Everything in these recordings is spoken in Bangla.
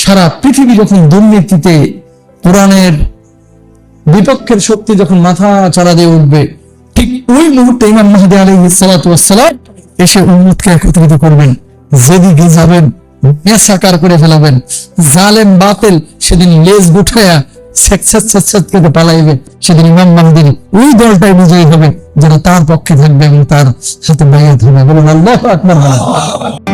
সারা পৃথিবী যখন দুর্নীতিতে, কোরআনের বিপক্ষের শক্তি যখন মাথা চারা দিয়ে উঠবে, ঠিক ওই মুহূর্তে ইমাম মাহদি আলী সালাম এসে উম্মতকে একত্রিত করবেন। যেদিকে যাবেন মেসাকার করে ফেলাবেন। জালেম, বাতিল, সেদিন লেজ গুঠায়া পালাইবে। সেদিন ইমাম মাহদির ওই দলটাই বিজয়ী হবে যারা তার পক্ষে থাকবে এবং তার সাথে বাইয়াত হবে। বলুন, আল্লাহ।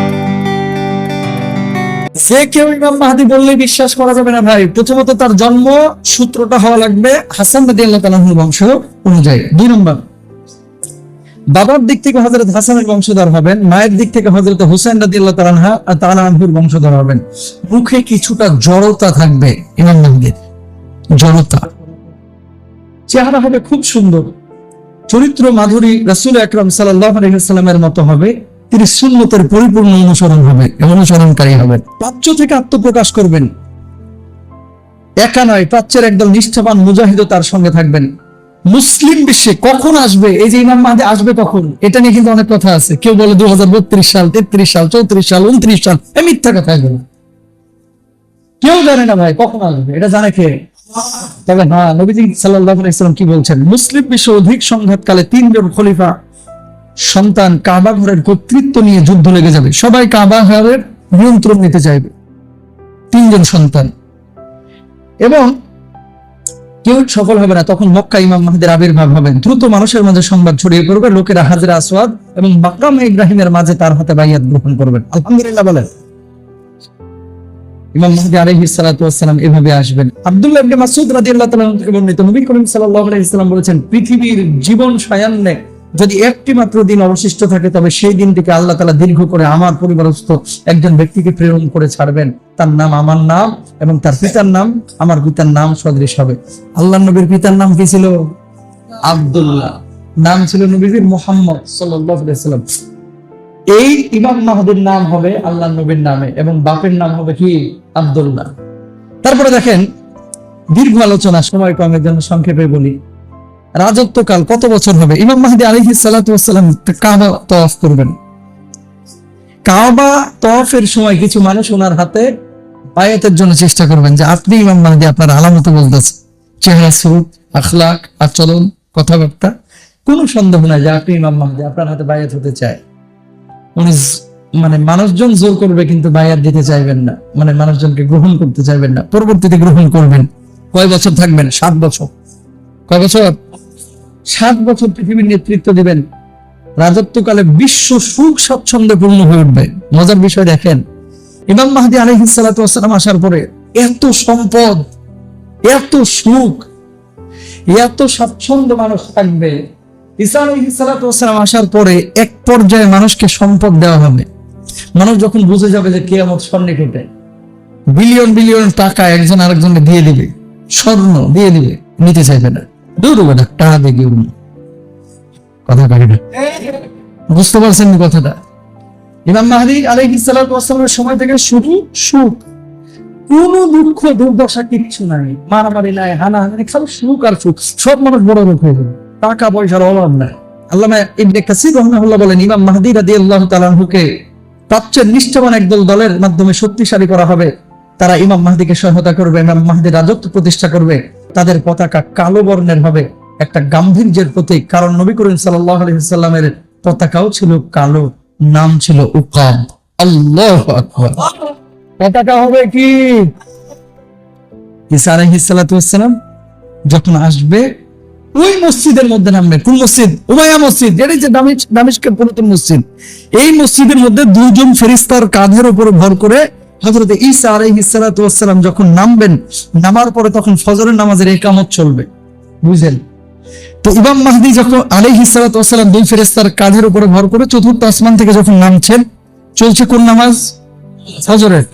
যে কেউ ইমাম মাহাদি বললে বিশ্বাস করা যাবে না ভাই। প্রথমত তার জন্ম সূত্রটা হওয়া লাগবে হাসান রাদি আল্লাহ তালাহুর বংশ অনুযায়ী। দুই নম্বর, বাবার দিক থেকে হজরত হাসানের বংশধর হবেন, মায়ের দিক থেকে হজরত হুসেন রাদি আল্লাহ তালাহা তালাহুর বংশধর হবেন। মুখে কিছুটা জড়তা থাকবে ইমাম জড়তা। চেহারা হবে খুব সুন্দর। চরিত্র মাধুরী, রাসুল আকরম সাল্লাহ আলহিহাস্লামের মতো হবে। তিনি সুন্নতের পরিপূর্ণ অনুসরণ হবে, অনুসরণকারী হবেন প্রাচ্য থেকে আত্মপ্রকাশ করবেন। একা নয়, প্রাচ্যের একদল নিষ্ঠাবান মুজাহিদও তার সঙ্গে থাকবেন। মুসলিম বিশ্বে কখন আসবে? এই যে ইমাম মাহাদি আসবে কখন? এটা নিয়ে কিন্তু অনেক কথা আছে। কেউ বলে দু হাজার বত্রিশ সাল, তেত্রিশ সাল, চৌত্রিশ সাল উনত্রিশ সাল, এ মিথ্যা কথা এগুলো। কেউ জানে না ভাই কখন আসবে, এটা জানে কে? তবে হ্যাঁ নবীজি সাল্লাহ ইসলাম কি বলছেন? মুসলিম বিশ্ব অধিক সংঘাতকালে তিনজন খলিফা সন্তান কাবা ঘরের কর্তৃত্ব নিয়ে যুদ্ধ লেগে যাবে। সবাই কাবা ঘরের নিয়ন্ত্রণ নিতে চাইবে। তিনজন সন্তান। এবং কেউ সফল হবে না, তখন মক্কা ইমাম মাহদের আবির্ভাব হবেন দ্রুত মানুষের মাঝে সংবাদ ছড়িয়ে পড়বে, লোকেরা হাজরা আসওয়াদ এবং মাকাম ইব্রাহিমের মাঝে তার হাতে বাইয়াত গ্রহণ করবেন। আলহামদুলিল্লাহ বলেন। ইমাম মাহদি এভাবে আসবেন। আব্দুল্লাহ ইবনে মাসউদ রাদিয়াল্লাহু তাআলা থেকে বর্ণিত নবী করিম সাল্লাল্লাহু আলাইহি সাল্লাম বলেছেন, পৃথিবীর জীবন সায়ান্নে যদি একটি মাত্র দিন অবশিষ্ট থাকে তবে সেই দিনটিকে আল্লাহ তাআলা দীর্ঘ করে আমার পরিবারস্থ একজন ব্যক্তিকে প্রেরণ করে ছাড়বেন। তার নাম আমার নাম এবং তার পিতার নাম আমার পিতার নাম সদৃশ হবে। আল্লাহ নবীর পিতার নাম কি ছিল? আব্দুল্লাহ। নাম ছিল নবীজির মোহাম্মদ সাল্লাম এই ইমাম মাহদির নাম হবে আল্লাহ নবীর নামে এবং বাপের নাম হবে কি? আব্দুল্লাহ। তারপরে দেখেন দীর্ঘ আলোচনা সময় কমের জন্য সংক্ষেপে বলি। রাজত্বকাল কত বছর হবে? ইমাম মাহদি আলহি সালাতাম কাবা তফ করবেন। কাবা তফের সময় কিছু মানুষ ওনার হাতে বায়াতের জন্য চেষ্টা করবেন যে, আপনি ইমাম মাহদি, আপনার আলামত বলতেছে চেহারা সুর আখলাক, আচরণ, কথাবার্তা, কোনো সন্দেহ নাই যে, আপনি ইমাম মাহদি, আপনার হাতে বায়াত হতে চায় উনি মানে মানুষজন জোর করবে কিন্তু বায়াত দিতে চাইবেন না। মানে মানুষজনকে গ্রহণ করতে চাইবেন না। পরবর্তীতে গ্রহণ করবেন। কয় বছর থাকবেন? সাত বছর। কয় বছর? সাত বছর পৃথিবীর নেতৃত্ব দিবেন, রাজত্বকালে বিশ্ব সুখ স্বচ্ছন্দে পূর্ণ হয়ে উঠবে। মজার বিষয় দেখেন, ইমাম মাহদি আলহিসাল্লাম আসার পরে এত সম্পদ, এত সুখ, এত স্বাচ্ছন্দ্য মানুষ থাকবে। ঈসা আসার পরে এক পর্যায়ে মানুষকে সম্পদ দেওয়া হবে। মানুষ যখন বুঝে যাবে যে কেয়ামত সন্নিকটে, বিলিয়ন বিলিয়ন টাকা একজন আরেকজনকে দিয়ে দিবে, স্বর্ণ দিয়ে দিবে, নিতে চাইবে না। টাকা পয়সার অভাব নাই। বলেন, ইমাম মাহদি প্রাচ্যের নিষ্ঠাবান একদল দলের মাধ্যমে শক্তিশালী করা হবে। তারা ইমাম মাহদিকে সহায়তা করবে, ইমাম মাহদির রাজত্ব প্রতিষ্ঠা করবে। তাদের পতাকা কালো বর্ণের হবে, একটা গাম্ভীর্যের প্রতীক। কারণ নবী করিম সাল্লামের পতাকাও ছিল কালো, নাম ছিল উকাব আল্লাহু পতাকা হবে কি? ঈসা যখন আসবে, ওই মসজিদের মধ্যে নামবে। কোন মসজিদ? উমাইয়া মসজিদ। এটাই যে দামিশ দামিশকের পুরাতন মসজিদ। এই মসজিদের মধ্যে দুইজন ফেরিস্তার কাঁধের উপরে ভর করে হযরত ঈসা আলাইহিস সালাতু যখন নামবেন, নামার পরে তখন ফজরের নামাজের একামত চলবে। বুঝলেন? তো ইমাম মাহদি যখন আলাইহিস সালাতু ওয়াসসালাম দুই ফেরেশতার কাঁধের উপরে ভর করে চতুর্থ আসমান থেকে যখন নামছেন, চলছে কোন নামাজ? ফজরের।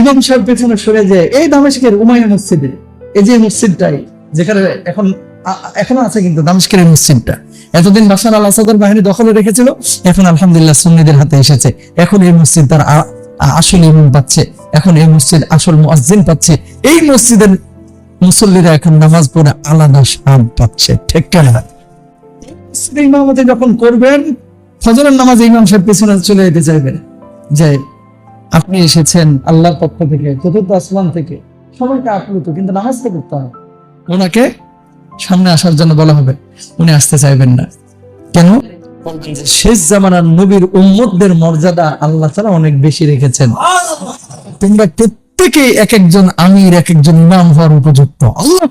ইমাম সাহেব পেছনে সরে যায়, এই দামেশকের উমাইয়া মসজিদে, এই যে মসজিদটাই, যেখানে এখন এখনও আছে কিন্তু দামেশকের এই মসজিদটা। এতদিন বাসার আল আসাদের বাহিনী দখলে রেখেছিল, এখন আলহামদুলিল্লাহ সুন্নিদের হাতে এসেছে। এখন এই মসজিদ তার আসল ইমাম পাচ্ছে, এখন এই মসজিদ আসল মুয়াজ্জিন পাচ্ছে। এই মসজিদের মুসল্লিরা এখন নামাজ পড়ে আলাদা সাম পাচ্ছে, ঠিক মসজিদে ইমামতি যখন করবেন, ফজরের নামাজ ইমাম সাহেব পেছনে চলে যেতে চাইবেন যে আপনি এসেছেন আল্লাহর পক্ষ থেকে, চতুর্থ আসমান থেকে। সবাইকে আপ্লুত, কিন্তু নামাজ তো করতে হবে। ওনাকে সামনে আসার জন্য বলা হবে, উনি আসতে চাইবেন না। কেন? শেষ জামানার নবীর উম্মতদের মর্যাদা আল্লাহ তারা অনেক বেশি রেখেছেন। তোমরা প্রত্যেকেই এক একজন আমির, এক একজন নাম হওয়ার উপযুক্ত। আল্লাহ